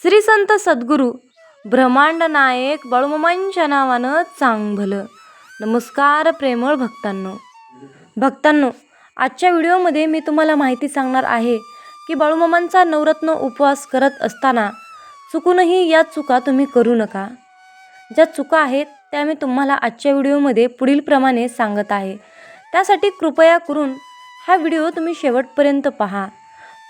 श्री संत सद्गुरू ब्रह्मांड नायक बाळूमामांच्या नावानं चांग भलं नमस्कार प्रेमळ भक्तांनो. भक्तांनो आजच्या व्हिडिओमध्ये मी तुम्हाला माहिती सांगणार आहे की बाळूमामांचा नवरत्न उपवास करत असताना चुकूनही या चुका तुम्ही करू नका. ज्या चुका आहेत त्या मी तुम्हाला आजच्या व्हिडिओमध्ये पुढीलप्रमाणे सांगत आहे. त्यासाठी कृपया करून हा व्हिडिओ तुम्ही शेवटपर्यंत पहा.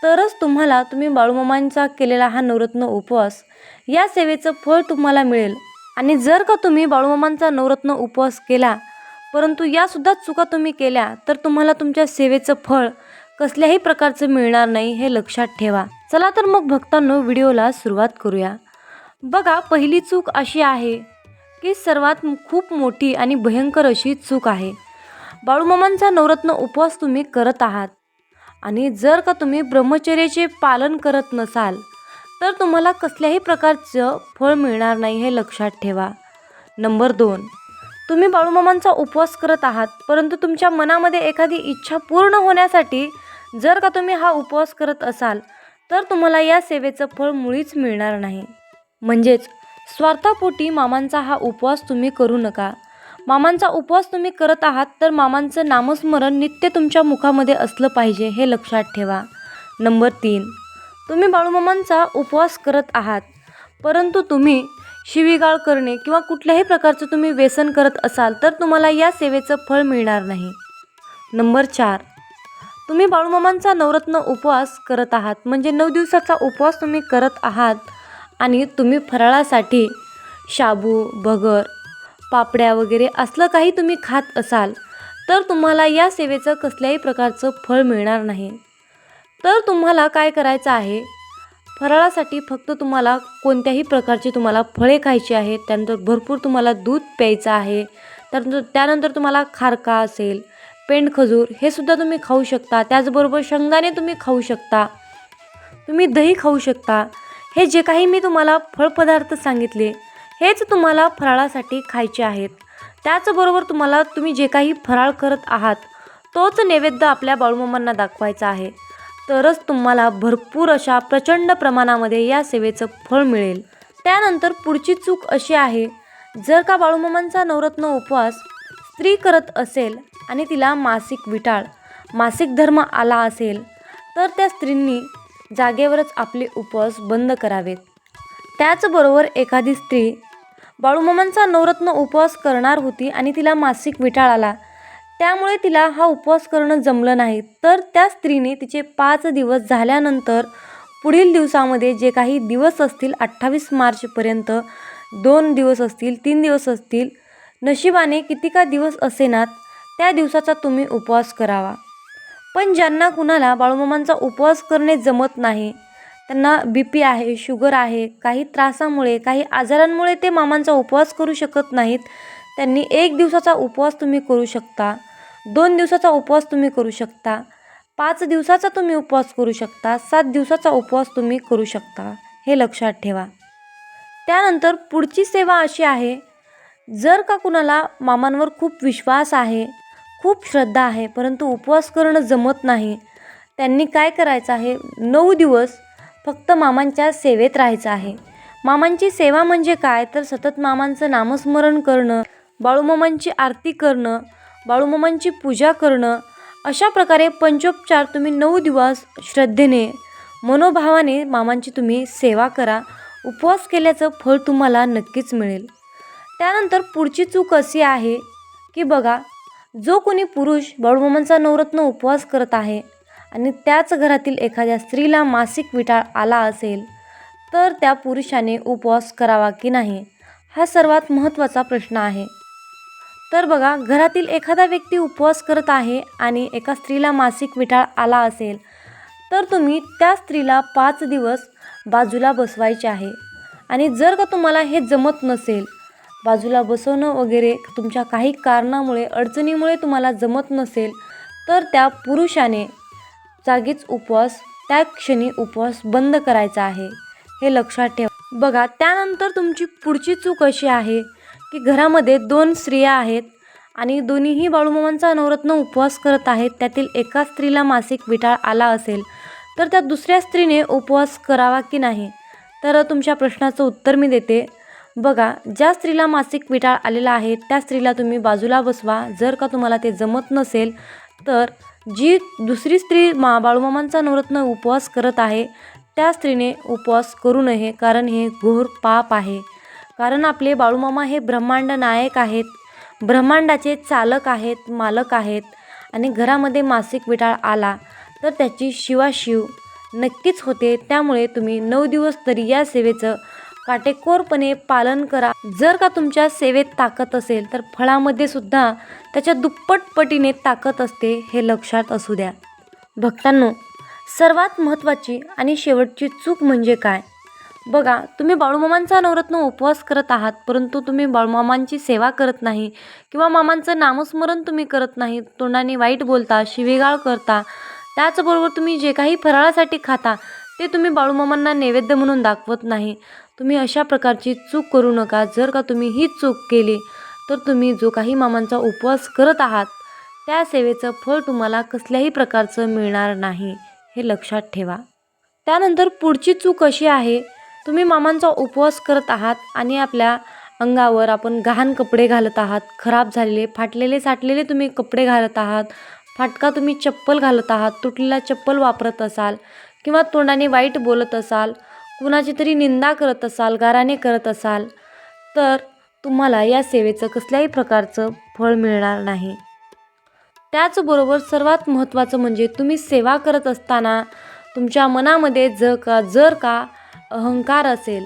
तरच तुम्हाला तुम्ही बाळूमामांचा केलेला हा नवरत्न उपवास या सेवेचं फळ तुम्हाला मिळेल. आणि जर का तुम्ही बाळूमामांचा नवरत्न उपवास केला परंतु यासुद्धा चुका तुम्ही केल्या तर तुम्हाला तुमच्या सेवेचं फळ कसल्याही प्रकारचं मिळणार नाही हे लक्षात ठेवा. चला तर मग भक्तांनो व्हिडिओला सुरुवात करूया. बघा पहिली चूक अशी आहे की सर्वात खूप मोठी आणि भयंकर अशी चूक आहे. बाळूमामांचा नवरत्न उपवास तुम्ही करत आहात. आणि जर का तुम्ही ब्रह्मचर्याचे पालन करत नसाल तर तुम्हाला कसल्याही प्रकारचं फळ मिळणार नाही हे लक्षात ठेवा. नंबर दोन. तुम्ही बाळूमामांचा उपवास करत आहात परंतु तुमच्या मनामध्ये एखादी इच्छा पूर्ण होण्यासाठी जर का तुम्ही हा उपवास करत असाल तर तुम्हाला या सेवेचं फळ मुळीच मिळणार नाही. म्हणजेच स्वार्थापोटी मामांचा हा उपवास तुम्ही करू नका. मामांचा उपवास तुम्ही करत आहात तर मामांचं नामस्मरण नित्य तुमच्या मुखामध्ये असलं पाहिजे हे लक्षात ठेवा. नंबर तीन. तुम्ही बाळूमामांचा उपवास करत आहात परंतु तुम्ही शिवीगाळ करणे किंवा कुठल्याही प्रकारचं तुम्ही व्यसन करत असाल तर तुम्हाला या सेवेचं फळ मिळणार नाही. नंबर चार. तुम्ही बाळूमामांचा नवरत्न उपवास करत आहात म्हणजे नऊ दिवसाचा उपवास तुम्ही करत आहात आणि तुम्ही फराळासाठी शाबू भगर पापड्या वगैरे असलं काही तुम्ही खात असाल तर तुम्हाला या सेवेचं कसल्याही प्रकारचं फळ मिळणार नाही. तर तुम्हाला काय करायचं आहे? फराळासाठी फक्त तुम्हाला कोणत्याही प्रकारची तुम्हाला फळे खायची आहेत त्यानंतर भरपूर तुम्हाला दूध प्यायचं आहे त्यानंतर त्यानंतर तुम्हाला खारका असेल पेंडखजूर हे सुद्धा तुम्ही खाऊ शकता त्याचबरोबर शेंगदाणे तुम्ही खाऊ शकता तुम्ही दही खाऊ शकता. हे जे काही मी तुम्हाला फळपदार्थ सांगितले हेच तुम्हाला फराळासाठी खायचे आहेत. त्याचबरोबर तुम्हाला तुम्ही जे काही फराळ करत आहात तोच नैवेद्य आपल्या बाळूमामांना दाखवायचा आहे. तरच तुम्हाला भरपूर अशा प्रचंड प्रमाणामध्ये या सेवेचं फळ मिळेल. त्यानंतर पुढची चूक अशी आहे जर का बाळूमामांचा नवरत्न उपवास स्त्री करत असेल आणि तिला मासिक विटाळ मासिक धर्म आला असेल तर त्या स्त्रींनी जागेवरच आपले उपवास बंद करावेत. त्याचबरोबर एखादी स्त्री बाळूमामांचा नवरत्न उपवास करणार होती आणि तिला मासिक विटाळ आला. त्यामुळे तिला हा उपवास करणं जमलं नाही. तर त्या स्त्रीने तिचे पाच दिवस झाल्यानंतर पुढील दिवसामध्ये जे काही दिवस असतील अठ्ठावीस मार्चपर्यंत दोन दिवस असतील तीन दिवस असतील नशिबाने किती का दिवस असेनात त्या दिवसाचा तुम्ही उपवास करावा. पण ज्यांना कुणाला बाळूमामांचा उपवास करणे जमत नाही त्यांना बी पी आहे शुगर आहे काही त्रासामुळे काही आजारांमुळे ते मामांचा उपवास करू शकत नाहीत. त्यांनी एक दिवसाचा उपवास तुम्ही करू शकता दोन दिवसाचा उपवास तुम्ही करू शकता पाच दिवसाचा तुम्ही उपवास करू शकता सात दिवसाचा उपवास तुम्ही करू शकता. हे लक्षात ठेवा. त्यानंतर पुढची सेवा अशी आहे जर का कुणाला मामांवर खूप विश्वास आहे खूप श्रद्धा आहे परंतु उपवास करणं जमत नाही त्यांनी काय करायचं आहे नऊ दिवस फक्त मामांच्या सेवेत राहायचं आहे. मामांची सेवा म्हणजे काय? तर सतत मामांचं नामस्मरण करणं बाळूमामांची आरती करणं बाळूमामांची पूजा करणं अशा प्रकारे पंचोपचार तुम्ही नऊ दिवस श्रद्धेने मनोभावाने मामांची तुम्ही सेवा करा. उपवास केल्याचं फळ तुम्हाला नक्कीच मिळेल. त्यानंतर पुढची चूक अशी आहे की बघा जो कोणी पुरुष बाळूमामांचा नवरत्न उपवास करत आहे आणि त्याच घरातील एखाद्या स्त्रीला मासिक विटाळ आला असेल तर त्या पुरुषाने उपवास करावा की नाही हा सर्वात महत्त्वाचा प्रश्न आहे. तर बघा घरातील एखादा व्यक्ती उपवास करत आहे आणि एका स्त्रीला मासिक विटाळ आला असेल तर तुम्ही त्या स्त्रीला पाच दिवस बाजूला बसवायचे आहे. आणि जर का तुम्हाला हे जमत नसेल बाजूला बसवणं वगैरे तुमच्या काही कारणामुळे अडचणीमुळे तुम्हाला जमत नसेल तर त्या पुरुषाने जागीच उपवास त्या क्षणी उपवास बंद करायचा आहे. हे लक्षात ठेवा. बघा त्यानंतर तुमची पुढची चूक अशी आहे की घरामध्ये दोन स्त्रिया आहेत आणि दोन्हीही बाळूमामांचा नवरत्न उपवास करत आहेत. त्यातील एका स्त्रीला मासिक विटाळ आला असेल तर त्या दुसऱ्या स्त्रीने उपवास करावा की नाही? तर तुमच्या प्रश्नाचं उत्तर मी देते. बघा ज्या स्त्रीला मासिक विटाळ आलेला आहे त्या स्त्रीला तुम्ही बाजूला बसवा. जर का तुम्हाला ते जमत नसेल तर जी दुसरी स्त्री मा बाळूमामांचा नवरत्न उपवास करत आहे त्या स्त्रीने उपवास करू नये कारण हे घोर पाप आहे. कारण आपले बाळूमामा हे ब्रह्मांड नायक आहेत. ब्रह्मांडाचे चालक आहेत मालक आहेत आणि घरामध्ये मासिक विटाळ आला तर त्याची शिवाशिव नक्कीच होते. त्यामुळे तुम्ही नऊ दिवस तरी या सेवेचं काटेकोरपणे पालन करा. जर का तुमच्या सेवेत ताकद असेल तर फळामध्ये सुद्धा त्याच्या दुप्पट पटीने ताकद असते हे लक्षात असू द्या. भक्तांनो सर्वात महत्त्वाची आणि शेवटची चूक म्हणजे काय? बघा तुम्ही बाळूमामांचा नवरत्न उपवास करत आहात परंतु तुम्ही बाळूमामांची सेवा करत नाही किंवा मामांचं नामस्मरण तुम्ही करत नाही तोंडाने वाईट बोलता शिवेगाळ करता त्याचबरोबर तुम्ही जे काही फराळासाठी खाता ते तुम्ही बाळूमामांना नैवेद्य म्हणून दाखवत नाही. तुम्ही अशा प्रकारची चूक करू नका. जर का तुम्ही ही चूक केली तर तुम्ही जो काही मामांचा उपवास करत आहात त्या सेवेचं फळ तुम्हाला कसल्याही प्रकारचं मिळणार नाही हे लक्षात ठेवा. त्यानंतर पुढची चूक अशी आहे तुम्ही मामांचा उपवास करत आहात आणि आपल्या अंगावर आपण गहाण कपडे घालत आहात खराब झालेले फाटलेले साठलेले तुम्ही कपडे घालत आहात फाटका तुम्ही चप्पल घालत आहात तुटलेला चप्पल वापरत असाल किंवा तोंडाने वाईट बोलत असाल कुणाची तरी निंदा करत असाल गाराने करत असाल तर तुम्हाला या सेवेचं कसल्याही प्रकारचं फळ मिळणार नाही. त्याचबरोबर सर्वात महत्त्वाचं म्हणजे तुम्ही सेवा करत असताना तुमच्या मनामध्ये ज का जर का अहंकार असेल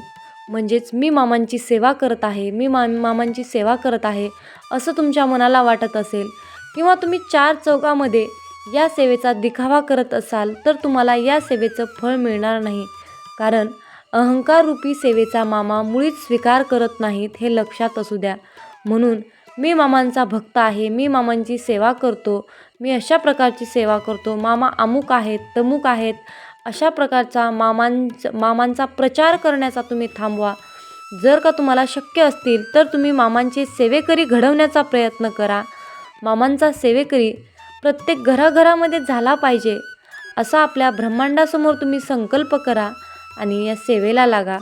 म्हणजेच मी मामांची सेवा करत आहे मी मा मामांची सेवा करत आहे असं तुमच्या मनाला वाटत असेल किंवा तुम्ही चार चौकामध्ये या सेवेचा दिखावा करत असाल तर तुम्हाला या सेवेचं फळ मिळणार नाही. कारण अहंकाररूपी सेवेचा मामा मुळीच स्वीकार करत नाहीत हे लक्षात असू द्या. म्हणून मी मामांचा भक्त आहे मी मामांची सेवा करतो मी अशा प्रकारची सेवा करतो. मामा अमुक आहेत तमुक आहेत. अशा प्रकारचा मामांच मामांचा प्रचार करण्याचा तुम्ही थांबवा. जर का तुम्हाला शक्य असतील तर तुम्ही मामांचे सेवेकरी घडवण्याचा प्रयत्न करा. मामांचा सेवेकरी प्रत्येक घराघरामध्ये झाला पाहिजे असा आपल्या ब्रह्मांडासमोर तुम्ही संकल्प करा आणि या सेवेला लागा.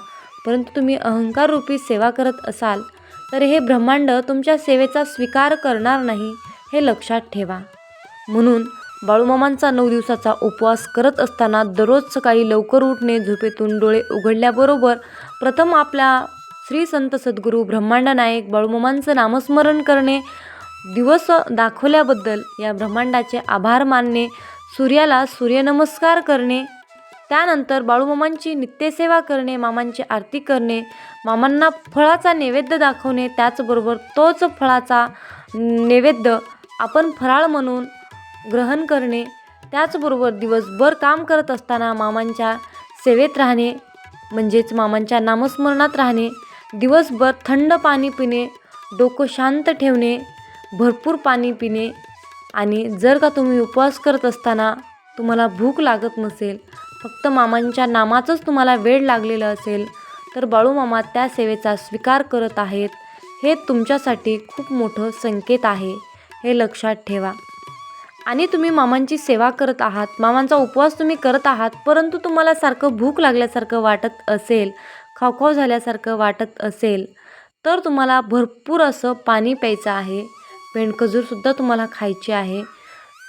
परंतु तुम्ही अहंकाररूपी सेवा करत असाल तर हे ब्रह्मांड तुमच्या सेवेचा स्वीकार करणार नाही हे लक्षात ठेवा. म्हणून बाळूमामांचा नऊ दिवसाचा उपवास करत असताना दररोज सकाळी लवकर उठणे झोपेतून डोळे उघडल्याबरोबर प्रथम आपल्या श्री संत सद्गुरू ब्रह्मांड नायक बाळूमामांचं नामस्मरण करणे दिवस दाखवल्याबद्दल या ब्रह्मांडाचे आभार मानणे सूर्याला सूर्यनमस्कार करणे त्यानंतर बाळूमामांची नित्यसेवा करणे मामांची आरती करणे मामांना फळाचा नैवेद्य दाखवणे त्याचबरोबर तोच फळाचा नैवेद्य आपण फराळ म्हणून ग्रहण करणे त्याचबरोबर दिवसभर काम करत असताना मामांच्या सेवेत राहणे म्हणजेच मामांच्या नामस्मरणात राहणे दिवसभर थंड पाणी पिणे डोकं शांत ठेवणे भरपूर पाणी पिणे आणि जर का तुम्ही उपवास करत असताना तुम्हाला भूक लागत नसेल फक्त मामांच्या नामाचंच तुम्हाला वेळ लागलेलं असेल तर बाळूमामा त्या सेवेचा स्वीकार करत आहेत हे तुमच्यासाठी खूप मोठं संकेत आहे हे लक्षात ठेवा. आणि तुम्ही मामांची सेवा करत आहात मामांचा उपवास तुम्ही करत आहात परंतु तुम्हाला सारखं भूक लागल्यासारखं वाटत असेल खावखाव झाल्यासारखं वाटत असेल तर तुम्हाला भरपूर असं पाणी प्यायचं आहे. पेंडखजूरसुद्धा तुम्हाला खायची आहे.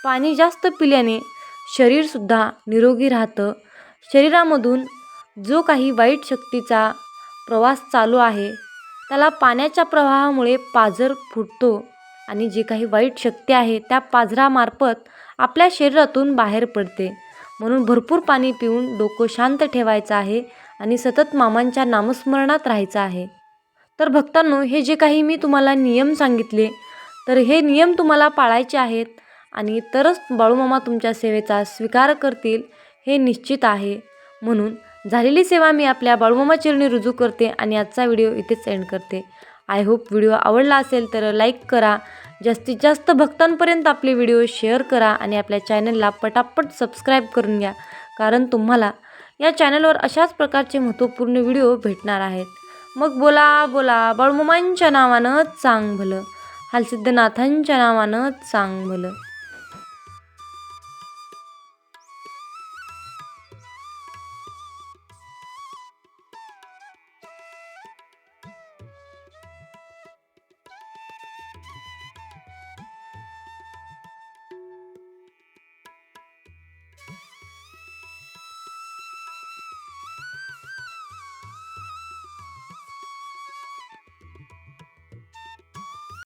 पाणी जास्त पिल्याने शरीरसुद्धा निरोगी राहतं. शरीरामधून जो काही वाईट शक्तीचा प्रवास चालू आहे त्याला पाण्याच्या प्रवाहामुळे पाझर फुटतो आणि जी काही वाईट शक्ती आहे त्या पाझरामार्फत आपल्या शरीरातून बाहेर पडते. म्हणून भरपूर पाणी पिऊन डोकं शांत ठेवायचं आहे आणि सतत मामांच्या नामस्मरणात राहायचं आहे. तर भक्तांनो हे जे काही मी तुम्हाला नियम सांगितले तर हे नियम तुम्हाला पाळायचे आहेत आणि तरच बाळूमामा तुमच्या सेवेचा स्वीकार करतील हे निश्चित आहे. म्हणून झालेली सेवा मी आपल्या बाळूमामा चिरणी रुजू करते आणि आजचा व्हिडिओ इथेच एंड करते. आय होप व्हिडिओ आवडला असेल तर लाईक करा. जास्तीत जास्त भक्तांपर्यंत आपले व्हिडिओ शेअर करा आणि आपल्या चॅनलला पटापट सबस्क्राईब करून घ्या. कारण तुम्हाला या चॅनलवर अशाच प्रकारचे महत्त्वपूर्ण व्हिडिओ भेटणार आहेत. मग बोला बोला बाळूमामांच्या नावानं चांग भलं हालसिद्धनाथांच्या नावानं चांगलं.